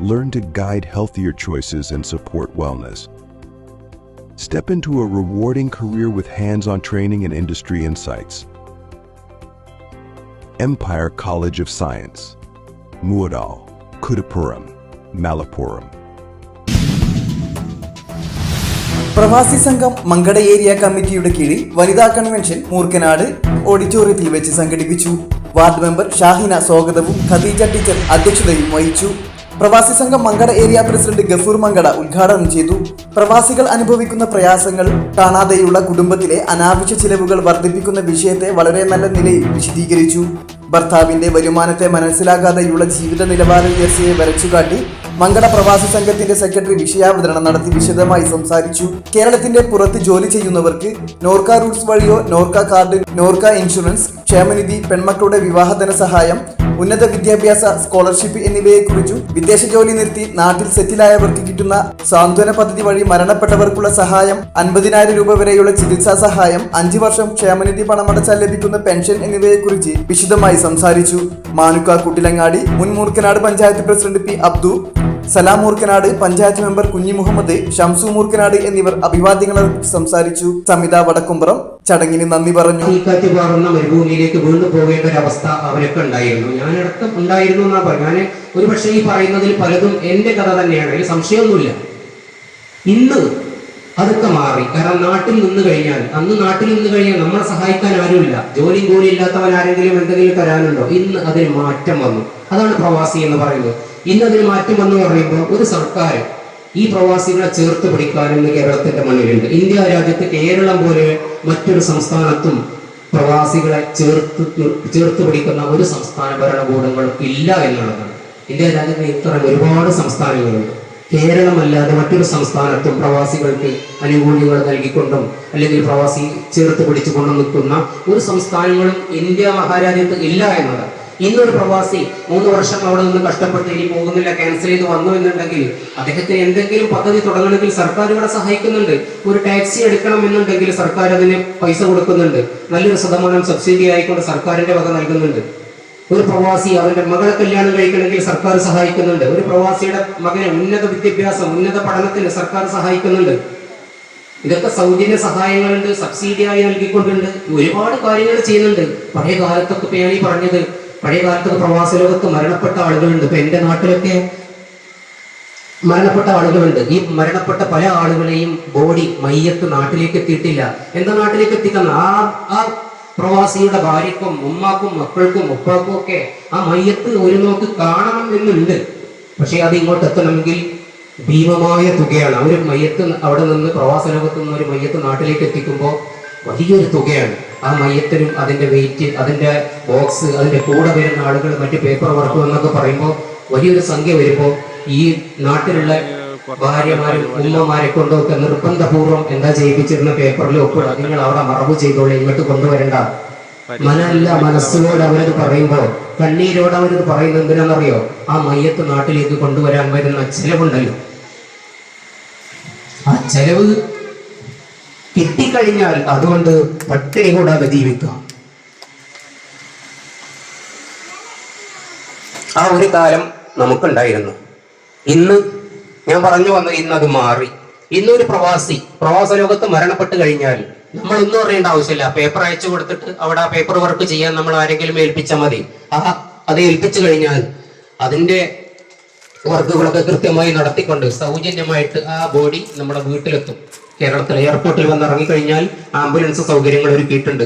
Learn to guide healthier choices and support wellness. Step into a rewarding career with hands on training and industry insights. Empire College of Science, Muadal, Kudapuram, Malappuram. പ്രവാസി സംഘം Mankada area കമ്മിറ്റിയുടെ കീഴിൽ വനിതാ convention Moorkkanad ഓഡിറ്റോറിയത്തിൽ വെച്ച് സംഘടിപ്പിച്ചു ward member Shahina സ്വാഗതവും Khadija teacher അധ്യക്ഷതയും വഹിച്ചു പ്രവാസി സംഘം മങ്കട ഏരിയ പ്രസിഡന്റ് ഗഫൂർ മങ്കട ഉദ്ഘാടനം ചെയ്തു. പ്രവാസികൾ അനുഭവിക്കുന്ന പ്രയാസങ്ങൾ കാണാതെയുള്ള കുടുംബത്തിലെ അനാവശ്യ ചിലവുകൾ വർദ്ധിപ്പിക്കുന്ന വിഷയത്തെ വളരെ നല്ല നിലയിൽ വിശദീകരിച്ചു. ഭർത്താവിന്റെ വരുമാനത്തെ മനസ്സിലാകാതെയുള്ള ജീവിത നിലവാര ഉയർച്ചയെ വരച്ചുകാട്ടി മങ്കട പ്രവാസി സംഘത്തിന്റെ സെക്രട്ടറി വിഷയാവതരണം നടത്തി വിശദമായി സംസാരിച്ചു. കേരളത്തിന്റെ പുറത്ത് ജോലി ചെയ്യുന്നവർക്ക് നോർക്ക റൂട്ട്സ് വഴിയോ നോർക്ക കാർഡ് നോർക്ക ഇൻഷുറൻസ് ക്ഷേമനിധി പെൺമക്കളുടെ വിവാഹധന ധനസഹായം ഉന്നത വിദ്യാഭ്യാസ സ്കോളർഷിപ്പ് എന്നിവയെക്കുറിച്ചും വിദേശ ജോലി നിർത്തി നാട്ടിൽ സെറ്റിലായവർക്ക് കിട്ടുന്ന സാന്ത്വന പദ്ധതി വഴി മരണപ്പെട്ടവർക്കുള്ള സഹായം അൻപതിനായിരം രൂപ വരെയുള്ള ചികിത്സാ സഹായം അഞ്ചു വർഷം ക്ഷേമനിധി പണമടച്ചാൽ ലഭിക്കുന്ന പെൻഷൻ എന്നിവയെക്കുറിച്ച് വിശദമായി സംസാരിച്ചു. മാനുക്ക കുട്ടിലങ്ങാടി മുൻ Moorkanad panchayat president P Abdu Salam Moorkanad panchayat member Kunhi Muhammad Shamsu Moorkkanad എന്നിവർ അഭിവാദ്യങ്ങൾ സംസാരിച്ചു. സമിത വടക്കുംപുറം ചടങ്ങിന് നന്ദി പറഞ്ഞു. പാറുന്ന മരുഭൂമിയിലേക്ക് വീണ്ടും പോകേണ്ട ഒരു അവസ്ഥ അവരൊക്കെ ഉണ്ടായിരുന്നു. ഞാനടക്കം ഉണ്ടായിരുന്നു എന്നാ പറഞ്ഞു ഞാൻ ഒരു പക്ഷേ ഈ പറയുന്നതിൽ പലതും എന്റെ കഥ തന്നെയാണ്. അതിൽ സംശയമൊന്നുമില്ല. ഇന്ന് അതൊക്കെ മാറി. കാരണം നാട്ടിൽ നിന്ന് കഴിഞ്ഞാൽ അന്ന് നാട്ടിൽ നിന്ന് കഴിഞ്ഞാൽ നമ്മളെ സഹായിക്കാൻ ആരുമില്ല. ജോലിയും കൂലി ഇല്ലാത്തവൻ ആരെങ്കിലും എന്തെങ്കിലും തരാനുണ്ടോ? ഇന്ന് അതിന് മാറ്റം വന്നു. അതാണ് പ്രവാസി എന്ന് പറയുന്നത്. ഇന്ന് അതിന് മാറ്റം വന്നു പറയുമ്പോൾ ഒരു സർക്കാർ ഈ പ്രവാസികളെ ചേർത്ത് പിടിക്കാൻ കേരളത്തിന്റെ മണ്ണിലുണ്ട് ഇന്ത്യ രാജ്യത്ത് കേരളം പോലെ മറ്റൊരു സംസ്ഥാനത്തും പ്രവാസികളെ ചേർത്ത് ചേർത്ത് പിടിക്കുന്ന ഒരു സംസ്ഥാന ഭരണകൂടങ്ങളും ഇല്ല എന്നുള്ളതാണ്. ഇന്ത്യ രാജ്യത്ത് ഇത്തരം ഒരുപാട് സംസ്ഥാനങ്ങളുണ്ട്. കേരളമല്ലാതെ മറ്റൊരു സംസ്ഥാനത്തും പ്രവാസികൾക്ക് ആനുകൂല്യങ്ങൾ നൽകിക്കൊണ്ടും അല്ലെങ്കിൽ പ്രവാസി ചേർത്ത് പിടിച്ചുകൊണ്ടും നിൽക്കുന്ന ഒരു സംസ്ഥാനങ്ങളും ഇന്ത്യ മഹാരാജ്യത്ത് ഇല്ല എന്നതാണ് ഇന്നൊരു പ്രവാസി മൂന്ന് വർഷം അവിടെ നിന്ന് കഷ്ടപ്പെട്ട് ഇനി പോകുന്നില്ല ക്യാൻസൽ ചെയ്ത് വന്നു എന്നുണ്ടെങ്കിൽ അദ്ദേഹത്തിന് എന്തെങ്കിലും പദ്ധതി തുടങ്ങണമെങ്കിൽ സർക്കാർ ഇവിടെ സഹായിക്കുന്നുണ്ട്. ഒരു ടാക്സി എടുക്കണം എന്നുണ്ടെങ്കിൽ സർക്കാർ അതിന് പൈസ കൊടുക്കുന്നുണ്ട്. നല്ലൊരു ശതമാനം സബ്സിഡി ആയിക്കൊണ്ട് സർക്കാരിന്റെ വക നൽകുന്നുണ്ട്. ഒരു പ്രവാസി അവന്റെ മകളെ കല്യാണം കഴിക്കണമെങ്കിൽ സർക്കാർ സഹായിക്കുന്നുണ്ട്. ഒരു പ്രവാസിയുടെ മകനെ ഉന്നത വിദ്യാഭ്യാസം ഉന്നത പഠനത്തിന് സർക്കാർ സഹായിക്കുന്നുണ്ട്. ഇതൊക്കെ സൗജന്യ സഹായങ്ങളുണ്ട് സബ്സിഡിയായി നൽകിക്കൊണ്ടുണ്ട്. ഒരുപാട് കാര്യങ്ങൾ ചെയ്യുന്നുണ്ട്. പഴയ കാലത്തൊക്കെ ഇപ്പൊ പറഞ്ഞത് പഴയ കാലത്തൊക്കെ പ്രവാസ ലോകത്ത് മരണപ്പെട്ട ആളുകളുണ്ട്. ഇപ്പൊ എന്റെ നാട്ടിലൊക്കെ മരണപ്പെട്ട ആളുകളുണ്ട്. ഈ മരണപ്പെട്ട പല ആളുകളെയും ബോഡി മയ്യത്ത് നാട്ടിലേക്ക് എത്തിയിട്ടില്ല. എന്താ നാട്ടിലേക്ക് എത്തിക്കുന്ന ആ ആ പ്രവാസിയുടെ ഭാര്യക്കും ഉമ്മാക്കും മക്കൾക്കും ഉപ്പാക്കും ഒക്കെ ആ മയ്യത്ത് ഒരു നോക്ക് കാണണം എന്നുണ്ട് പക്ഷെ അത് ഇങ്ങോട്ട് എത്തണമെങ്കിൽ ഭീമമായ തുകയാണ്. ഒരു മയ്യത്ത് അവിടെ നിന്ന് പ്രവാസ ലോകത്ത് നിന്ന് ഒരു മയ്യത്ത് നാട്ടിലേക്ക് എത്തിക്കുമ്പോൾ വലിയൊരു തുകയാണ്. ആ മയത്തിനും അതിന്റെ വെയിറ്റ് അതിന്റെ ബോക്സ് അതിന്റെ കൂടെ വരുന്ന ആളുകൾ മറ്റ് പേപ്പർ വർക്ക് എന്നൊക്കെ പറയുമ്പോൾ വലിയൊരു സംഖ്യ വരുമ്പോൾ ഈ നാട്ടിലുള്ള ഭാര്യമാരും ഉമ്മമാരെ കൊണ്ടൊക്കെ നിർബന്ധപൂർവം എന്താ ചെയ്യിപ്പിച്ചിരുന്ന പേപ്പറിൽ ഒപ്പിടുക നിങ്ങൾ അവിടെ മറവ് ചെയ്തോളൂ ഇങ്ങോട്ട് കൊണ്ടുവരണ്ട. മനല്ല മനസ്സുകൊണ്ട് അവരത് പറയുമ്പോൾ കണ്ണീരോട് അവരത് പറയുന്നത് എന്തിനാണെന്നറിയോ? ആ മയ്യത്ത് നാട്ടിലേക്ക് കൊണ്ടുവരാൻ വരുന്ന ചെലവുണ്ടല്ലോ. ആ ചെലവ് കിട്ടിക്കഴിഞ്ഞാൽ അതുകൊണ്ട് പട്ടിണി കൂടാതെ ജീവിക്കുക. ആ ഒരു കാലം നമുക്കുണ്ടായിരുന്നു. ഇന്ന് ഞാൻ പറഞ്ഞു വന്നു അത് മാറി. ഇന്നൊരു പ്രവാസി പ്രവാസ ലോകത്ത് മരണപ്പെട്ട് കഴിഞ്ഞാൽ നമ്മൾ ഒന്നും അറിയേണ്ട ആവശ്യമില്ല. പേപ്പർ അയച്ചു കൊടുത്തിട്ട് അവിടെ ആ പേപ്പർ വർക്ക് ചെയ്യാൻ നമ്മൾ ആരെങ്കിലും ഏൽപ്പിച്ചാൽ മതി. ആ അത് ഏൽപ്പിച്ചു കഴിഞ്ഞാൽ അതിന്റെ വർക്കുകളൊക്കെ കൃത്യമായി നടത്തിക്കൊണ്ട് സൗജന്യമായിട്ട് ആ ബോഡി നമ്മുടെ വീട്ടിലെത്തും. കേരളത്തിലെ എയർപോർട്ടിൽ വന്ന് ഇറങ്ങിക്കഴിഞ്ഞാൽ ആംബുലൻസ് സൗകര്യങ്ങൾ ഒരുക്കിയിട്ടുണ്ട്.